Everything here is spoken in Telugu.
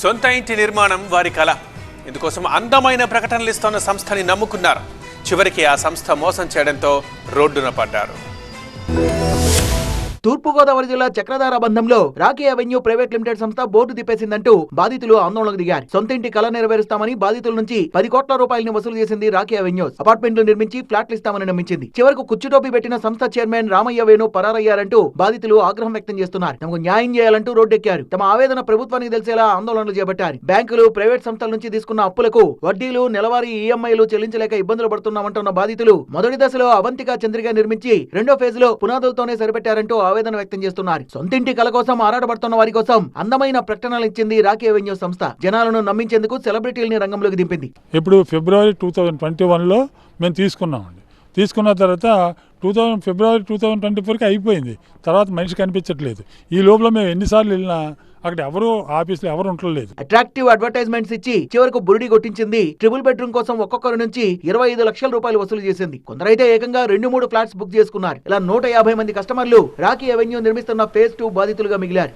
సొంత ఇంటి నిర్మాణం వారి కళ ఇందుకోసం అందమైన ప్రకటనలు ఇస్తున్న సంస్థని నమ్ముకున్నారు. చివరికి ఆ సంస్థ మోసం చేయడంతో రోడ్డున పడ్డారు. తూర్పుగోదావరి జిల్లా చక్రధార బంధంలో రాఖీ అవెన్యూ ప్రైవేట్ లిమిటెడ్ సంస్థ బోర్డు తిప్పేసిందంటూ బాధితులు ఆందోళనకు దిగారు. సొంత ఇంటి కళ నెరవేరుస్తామని బాధితుల నుంచి పది కోట్ల రూపాయలను వసూలు చేసింది రాఖీ అవెన్యూస్ అపార్ట్మెంట్లు నిర్మించి ఫ్లాట్లు ఇస్తామని నమ్మించింది. చివరకు కుచ్చుటోపి పెట్టిన సంస్థ చైర్మన్ రామయ్య వేణు పరారయ్యారంటూ బాధితులు ఆగ్రహం వ్యక్తం చేస్తున్నారు. తమకు న్యాయం చేయాలంటూ రోడ్డెక్కారు. తమ ఆవేదన ప్రభుత్వానికి తెలిసేలా ఆందోళనలు చేపట్టారు. బ్యాంకులు ప్రైవేట్ సంస్థల నుంచి తీసుకున్న అప్పులకు వడ్డీలు నెలవారీ ఈఎంఐలు చెల్లించలేక ఇబ్బందులు పడుతున్నామంటున్న బాధితులు మొదటి దశలో అవంతిక చంద్రిక నిర్మించి రెండో ఫేజ్లో పునాదులతోనే సరిపెట్టారంటూ ఆవేదన వ్యక్తం చేస్తున్నారు. సొంతింటి కల కోసం ఆరాటపడుతున్న వారి కోసం అందమైన ప్రకటనలు ఇచ్చింది రాకీ అవెన్యూ సంస్థ. జనాలను నమ్మించేందుకు సెలబ్రిటీలని రంగంలోకి దింపింది. ఇప్పుడు ఫిబ్రవరి టూ థౌజండ్ ట్వంటీ వన్లో మేము తీసుకున్నామండి. తీసుకున్న తర్వాత టూ థౌజండ్ ఫిబ్రవరి టూ థౌజండ్ ట్వంటీ ఫోర్కి అయిపోయింది. తర్వాత మనిషి కనిపించట్లేదు. ఈ లోపల మేము ఎన్నిసార్లు వెళ్ళినా అక్కడ ఎవరు ఆఫీస్లో ఎవరు ఉండలేదు అట్రాక్టివ్ అడ్వర్టైజ్మెంట్స్ ఇచ్చి చివరకు బురిడి కొట్టించింది. ట్రిపుల్ బెడ్రూమ్ కోసం ఒక్కొక్కరి నుంచి ఇరవై ఐదు లక్షల రూపాయలు వసూలు చేసింది. కొందరైతే ఏకంగా రెండు మూడు ఫ్లాట్స్ బుక్ చేసుకున్నారు. ఇలా నూట యాభై మంది కస్టమర్లు రాకీ అవెన్యూ నిర్మిస్తున్న ఫేజ్ టూ బాధితులుగా మిగిలారు.